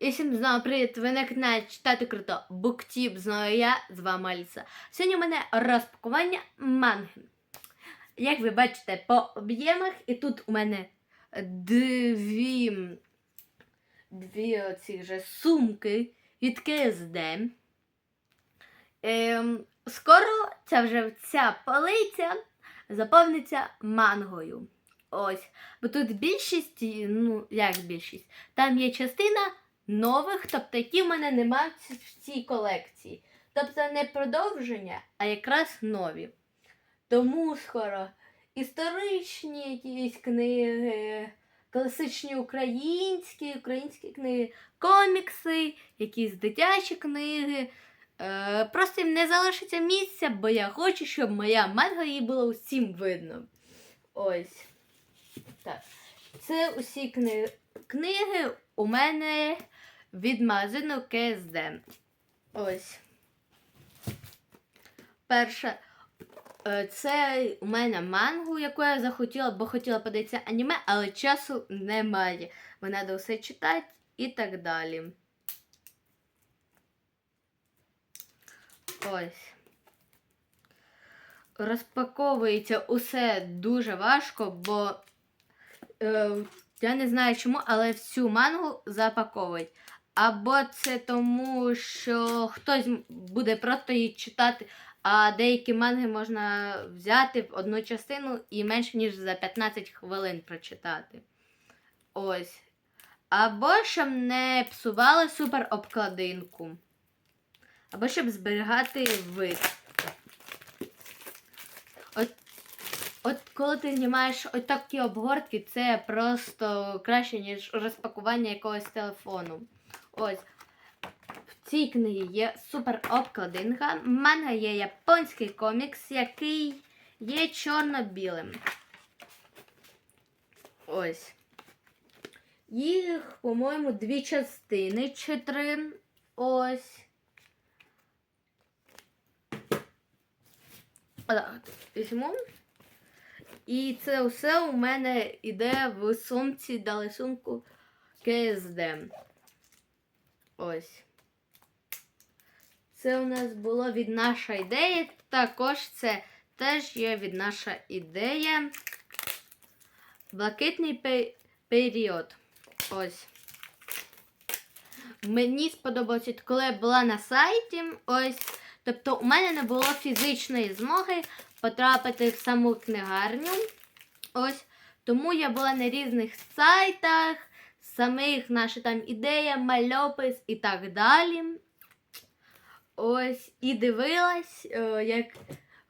І всім знову привіт! Ви на каналі читати круто Буктіп. Знову я з вами Аліса. Сьогодні у мене розпакування манги. Як ви бачите по об'ємах, і тут у мене дві, дві оці вже сумки від КСД. Ем, скоро ця вже ця полиця заповниться мангою. Ось. Бо тут більшість, ну як більшість, там є частина нових, тобто які в мене немає в цій колекції. Тобто не продовження, а якраз нові. Тому скоро історичні якісь книги, класичні українські, українські книги, комікси, якісь дитячі книги. Е, просто їм не залишиться місця, бо я хочу, щоб моя манга їй було усім видно. Ось. Так. Це усі книги. Книги у мене від магазину КСД. Ось. Перше. е, Це у мене мангу, яку я захотіла, бо хотіла подивитися аніме, але часу немає. Бо треба все читати і так далі. Ось. Розпаковується усе дуже важко, бо е, я не знаю чому, але всю мангу запаковують. Або це тому, що хтось буде просто її читати, а деякі манги можна взяти в одну частину і менше ніж за 15 хвилин прочитати. Ось. Або щоб не псували супер обкладинку. Або щоб зберігати вид. От, от коли ти знімаєш от такі обгортки, це просто краще, ніж розпакування якогось телефону. Ось. В цій книгі є супер обкладинка. В мене є японський комікс, який є чорно-білим. Ось. Їх, по-моєму, дві частини чи три. Ось. Так, візьму. І це все у мене йде в сумці, дали сумку КСД. Ось. Це у нас було від наша ідея. Також це теж є від наша ідея. Блакитний пе- період. Ось. Мені сподобалося, коли я була на сайті. Ось. Тобто у мене не було фізичної змоги потрапити в саму книгарню. Ось. Тому я була на різних сайтах, самих наша там ідея, мальопис і так далі. Ось. І дивилась, е, як,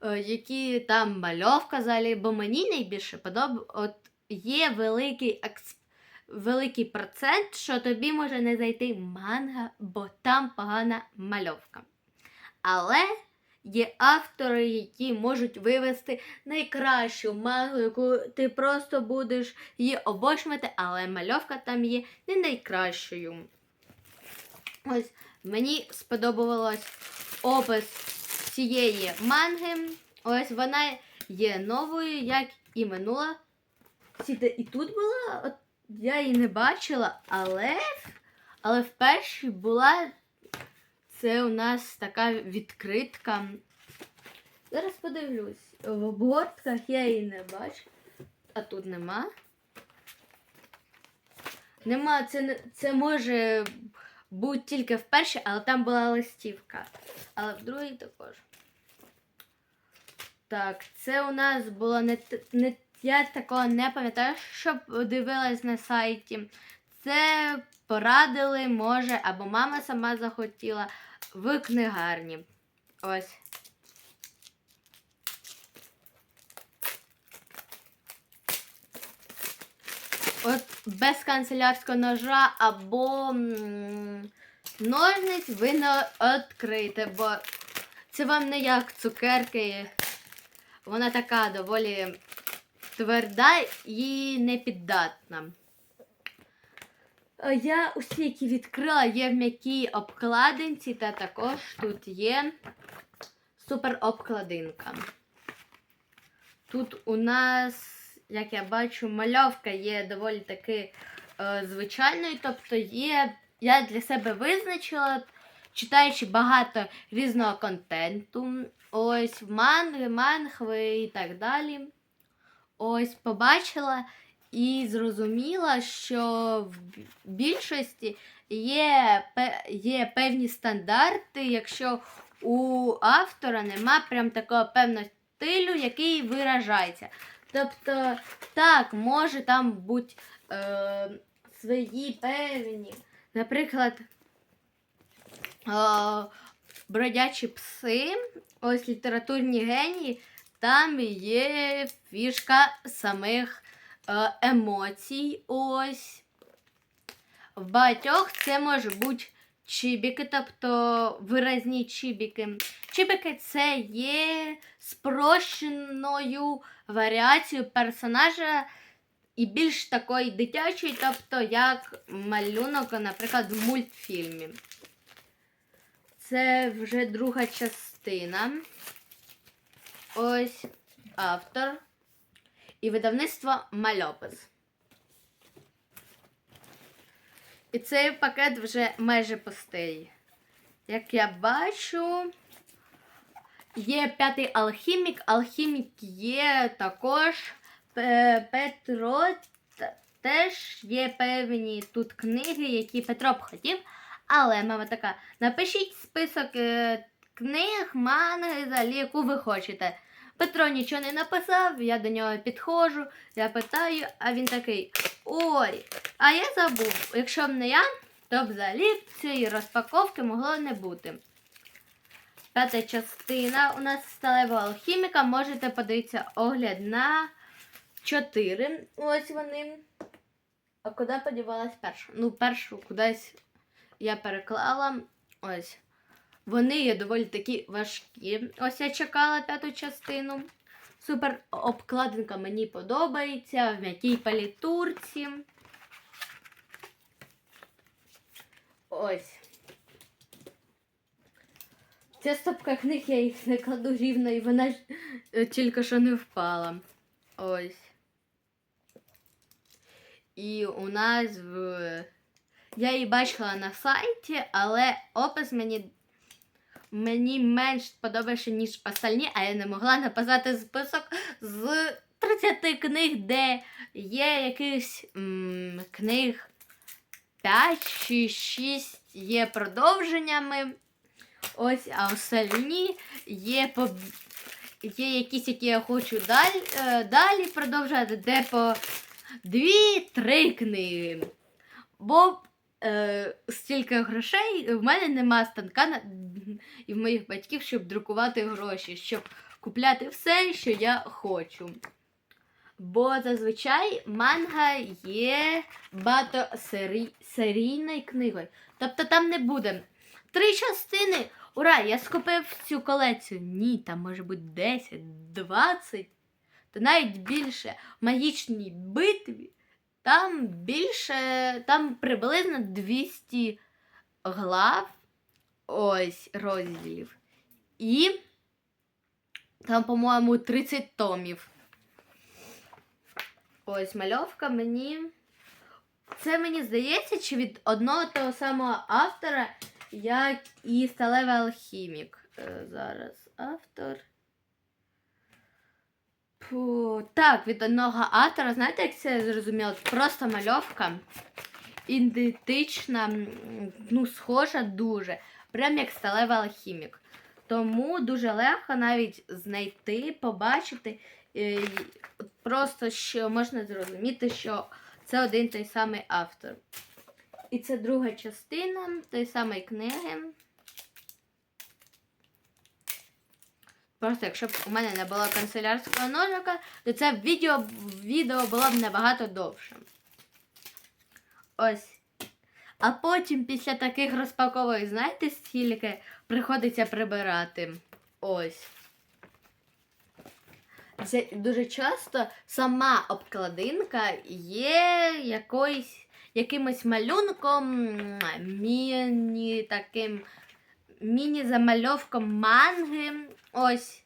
е, які там мальовка взагалі, бо мені найбільше подобається. От є великий екс... великий процент, що тобі може не зайти манга, бо там погана мальовка. Але є автори, які можуть вивести найкращу мангу, яку ти просто будеш її обочмати, але мальовка там є не найкращою. Ось мені сподобалось опис цієї манги. Ось вона є новою, як і минула. Сіте і тут була, от я її не бачила, але, але вперше була це у нас така відкритка. Зараз подивлюсь. В обгортках я її не бачу. А тут нема. Нема, це, це може бути тільки вперше, але там була листівка. Але в другій також. Так, це у нас було не, не я такого не пам'ятаю, щоб дивилась на сайті. Це порадили, може, або мама сама захотіла в книгарні. Ось. От без канцелярського ножа або ножниць ви не відкрите, бо це вам не як цукерки. Вона така доволі тверда і непіддатна. Е, Я усі, які відкрила, є в м'якій обкладинці, та також тут є супер обкладинка. Тут у нас, як я бачу, мальовка є доволі таки е, звичайною, тобто є я для себе визначила, читаючи багато різного контенту, ось манги, манхви і так далі. Ось побачила і зрозуміла, що в більшості є, є певні стандарти, якщо у автора нема прям такого певного стилю, який виражається. Тобто, так, може там бути е, свої певні, наприклад, е, бродячі пси, ось літературні генії, там є фішка самих емоцій. Ось. В багатьох це може бути чібіки, тобто виразні чібіки. Чібіки це є спрощеною варіацією персонажа і більш такої дитячої, тобто як малюнок, наприклад, в мультфільмі. Це вже друга частина. Ось автор і видавництво Мальопис. І цей пакет вже майже пустий. Як я бачу, є п'ятий алхімік. Алхімік є також Петро. Теж є певні тут книги, які Петро б хотів. Але мама така: напишіть список е, книг, манги, взагалі, яку ви хочете. Петро нічого не написав, я до нього підходжу, я питаю, а він такий: Ой, а я забув, якщо б не я, то взагалі цієї розпаковки могло не бути. П'ята частина у нас сталевого алхіміка. Можете подивитися огляд на 4. Ось вони. А куди подівалась перша? Ну, першу кудись я переклала. Ось. Вони є доволі такі важкі. Ось я чекала п'яту частину. Супер обкладинка мені подобається. В м'якій палітурці. Ось. Ця стопка книг я їх не кладу рівно, і вона ж е, тільки що не впала. Ось. І у нас в. Я її бачила на сайті, але опис мені, мені менш подобається, ніж остальні, а я не могла написати список з 30 книг, де є якихось книг 5 чи 6 є продовженнями. Ось, а остальні є по. Є якісь, які я хочу далі, е, далі продовжувати, де по дві-три книги. Бо е, стільки грошей в мене нема станка на, і в моїх батьків, щоб друкувати гроші, щоб купляти все, що я хочу. Бо зазвичай манга є багатосерійною книгою. Тобто там не буде три частини. Ура! Я скупив цю колекцію. Ні, там може бути 10, 20, та навіть більше. В магічній битві там більше, там приблизно 200 глав, ось розділів. І там, по-моєму, 30 томів. Ось мальовка мені. Це мені здається, чи від одного того самого автора, як і сталевий алхімік. Е, Зараз автор. Фу, так, від одного автора, знаєте, як це зрозуміло? Просто мальовка. Ідентична, ну, схожа дуже. Прям як сталевий алхімік. Тому дуже легко навіть знайти, побачити. е, й- Просто що можна зрозуміти, що це один той самий автор. І це друга частина тої самої книги. Просто якщо б у мене не було канцелярського ножика, то це відео, відео було б набагато довше. Ось. А потім після таких розпаковок, знаєте, скільки приходиться прибирати. Ось. Це дуже часто сама обкладинка є якоюсь, якимось малюнком, міні таким міні-замальовком манги. Ось.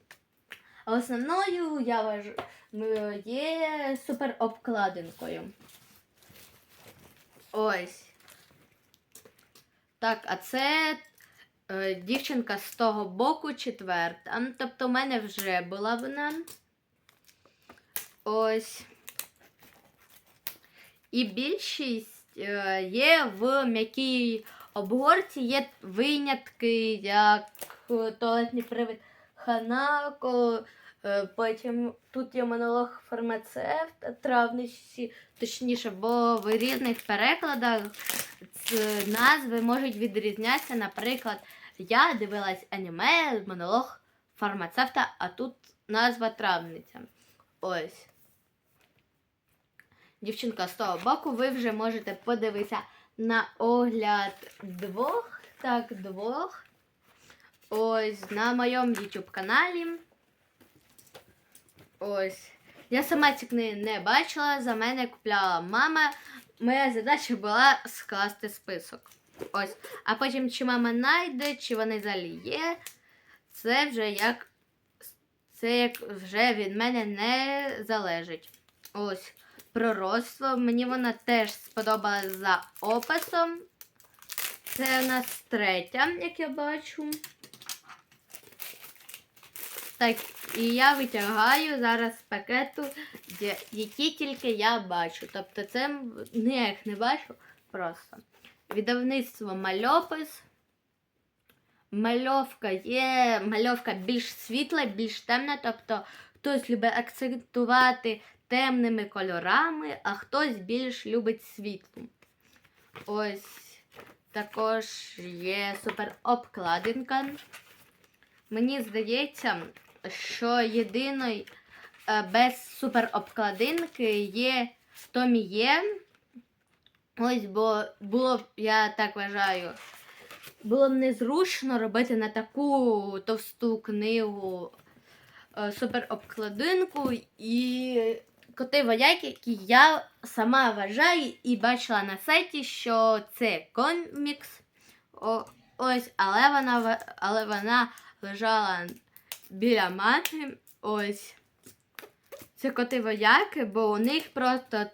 А основною я вважаю ну, є супер обкладинкою. Ось. Так, а це е, дівчинка з того боку четверта. Тобто, в мене вже була вона. Ось. І більшість е, є в м'якій обгорці, є винятки, як е, туалетний привид Ханако. е, Потім тут є монолог фармацевта, травниці, точніше, бо в різних перекладах назви можуть відрізнятися. Наприклад, я дивилась аніме, монолог фармацевта, а тут назва травниця. Ось. Дівчинка з того боку, ви вже можете подивитися на огляд двох. Так, двох. Ось на моєму YouTube каналі. Ось. Я сама ці книги не бачила, за мене купляла мама. Моя задача була скласти список. Ось. А потім, чи мама знайде, чи вони взагалі є, це вже як. Це як вже від мене не залежить. Ось. Пророцтво. Мені вона теж сподобалась за описом. Це у нас третя, як я бачу. Так, і я витягаю зараз пакету, які тільки я бачу. Тобто це м- ніяк не бачу просто. Видавництво мальопис. Мальовка є мальовка більш світла, більш темна. Тобто хтось любить акцентувати темними кольорами, а хтось більш любить світлу. Ось також є супер обкладинка. Мені здається, що єдиної е, без супер обкладинки є Томі Є. Ось, бо було б, я так вважаю, було б незручно робити на таку товсту книгу е, супер обкладинку і коти вояки, які я сама вважаю і бачила на сайті, що це комікс. О, ось, але вона, але вона лежала біля мати. Ось. Це коти вояки, бо у них просто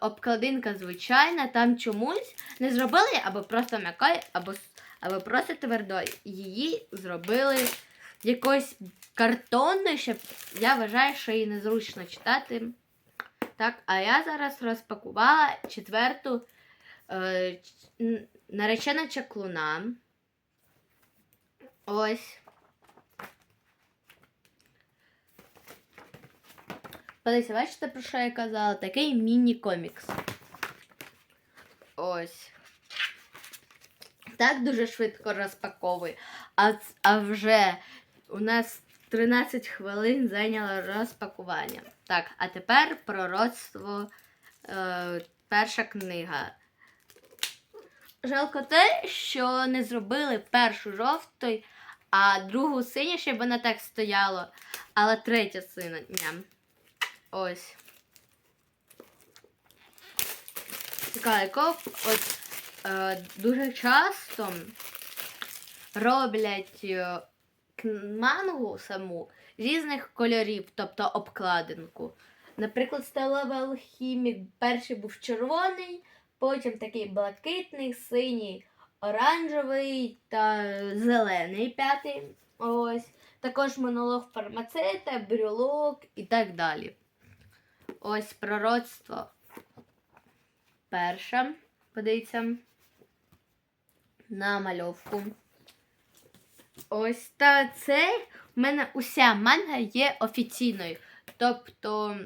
обкладинка звичайна, там чомусь не зробили або просто м'якою, або, або просто твердою. Її зробили якось картонною, щоб я вважаю, що її незручно читати. Так, а я зараз розпакувала четверту е, наречена чаклуна. Ось. Подивіться, бачите, про що я казала? Такий міні-комікс. Ось. Так дуже швидко розпаковую. А, а вже у нас 13 хвилин зайняло розпакування. Так, а тепер пророцтво. Е, перша книга. Жалко те, що не зробили першу жовтою, а другу синю, щоб вона так стояла, але третя синя. Ось. Цікавий коп. От е, дуже часто роблять е, мангу саму різних кольорів, тобто обкладинку. Наприклад, сталевий алхімік перший був червоний, потім такий блакитний, синій, оранжевий та зелений п'ятий. Ось. Також монолог фармацевта, брюлок і так далі. Ось пророцтво. Перша. Подивіться на мальовку. Ось та це в мене уся манга є офіційною. Тобто,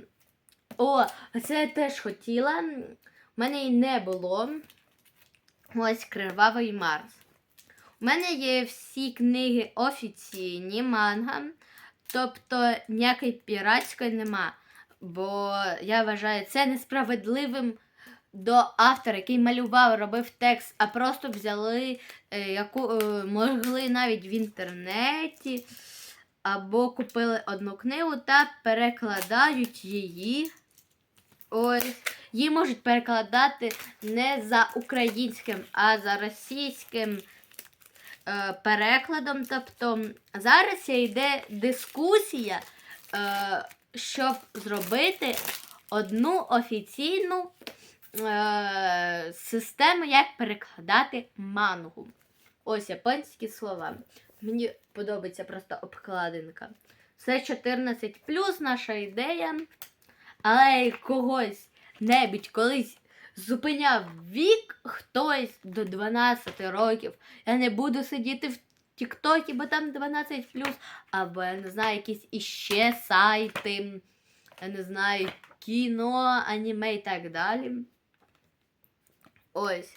о, це я теж хотіла. У мене її не було. Ось Кривавий Марс. У мене є всі книги офіційні манга. Тобто ніякої піратської нема. Бо я вважаю це несправедливим до автора, який малював, робив текст, а просто взяли, е, яку е, могли навіть в інтернеті, або купили одну книгу та перекладають її. Ось. Її можуть перекладати не за українським, а за російським е, перекладом. Тобто зараз йде дискусія, е, щоб зробити одну офіційну е, системи, як перекладати мангу. Ось японські слова. Мені подобається просто обкладинка. Це 14 наша ідея. Але когось небудь колись зупиняв вік хтось до 12 років. Я не буду сидіти в Тіктокі, бо там 12 або я не знаю, якісь іще сайти, я не знаю, кіно, аніме і так далі. Ось.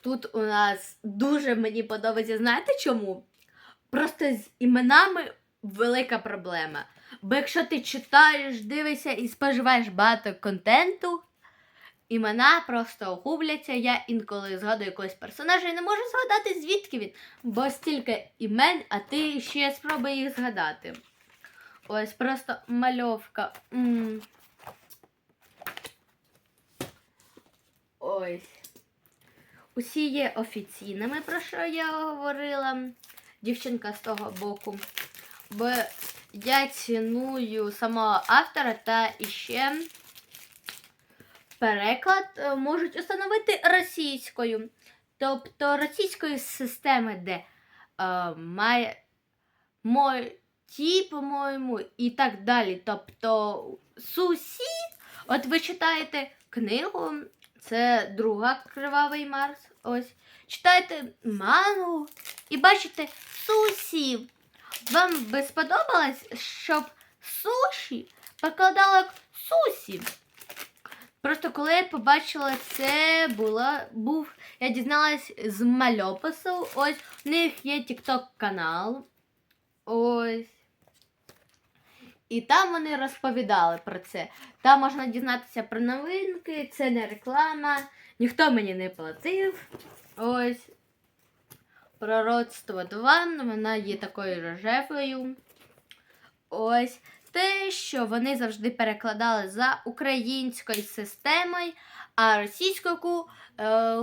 Тут у нас дуже мені подобається. Знаєте чому? Просто з іменами велика проблема. Бо якщо ти читаєш, дивишся і споживаєш багато контенту, імена просто губляться. Я інколи згадую якогось персонажа і не можу згадати, звідки він. Бо стільки імен, а ти ще спробуй їх згадати. Ось просто мальовка. М. Ось. Усі є офіційними, про що я говорила. Дівчинка з того боку. Бо я ціную самого автора та іще переклад е, можуть установити російською. Тобто російської системи, де е, має мой ті, по-моєму, і так далі. Тобто сусі, от ви читаєте книгу, це друга Кривавий Марс. Ось. Читаєте мангу і бачите сусі. Вам би сподобалось, щоб суші перекладали як сусі? Просто коли я побачила це, була, був, я дізналась з мальопису. Ось у них є TikTok канал. Ось. І там вони розповідали про це. Там можна дізнатися про новинки, це не реклама, ніхто мені не платив. Ось. Пророцтво 2, вона є такою рожевою. Ось те, що вони завжди перекладали за українською системою, а російську е,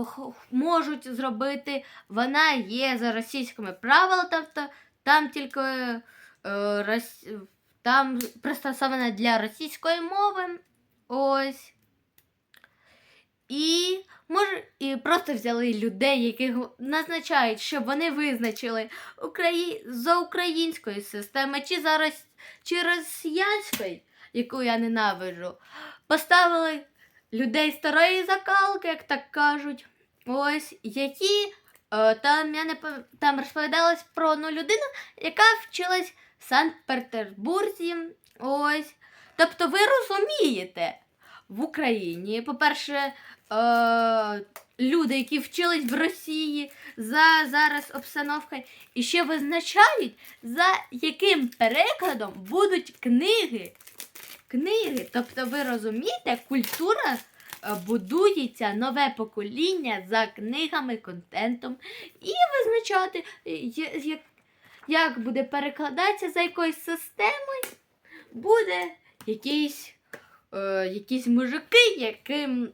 можуть зробити, вона є за російськими правилами, тобто там тільки е, рос... там пристосована для російської мови. Ось. І може, і просто взяли людей, яких назначають, щоб вони визначили Украї... за української системи чи за рос... чи росіянської, яку я ненавиджу. Поставили людей старої закалки, як так кажуть. Ось які е, там я не там розповідалось про одну людину, яка вчилась Санкт-Петербурзі. Ось. Тобто ви розумієте, в Україні, по-перше, е, люди, які вчились в Росії за зараз обстановкою, і ще визначають, за яким перекладом будуть книги. Книги. Тобто, ви розумієте, культура е, будується нове покоління за книгами, контентом, і визначати, е, як, як буде перекладатися за якоюсь системою, буде якийсь е, якісь мужики, яким,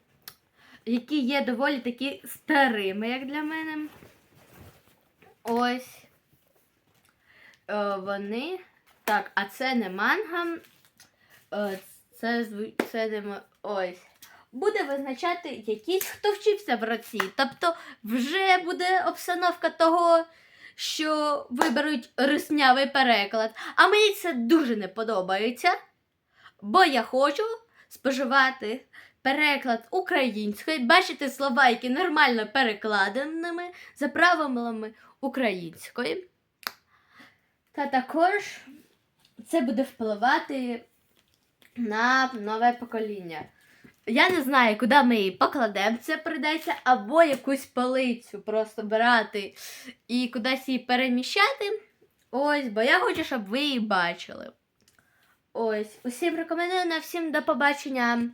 які є доволі таки старими, як для мене. Ось. Е, вони. Так, а це не манга. Е, це, це не ось. Буде визначати якийсь, хто вчився в Росії. Тобто вже буде обстановка того, що виберуть руснявий переклад. А мені це дуже не подобається. Бо я хочу споживати переклад української, бачити слова, які нормально перекладеними за правилами української. Та також це буде впливати на нове покоління. Я не знаю, куди ми її покладемо, це прийдеться, або якусь полицю просто брати і кудись її переміщати. Ось, бо я хочу, щоб ви її бачили. Ось, усім рекомендую на всім до побачення.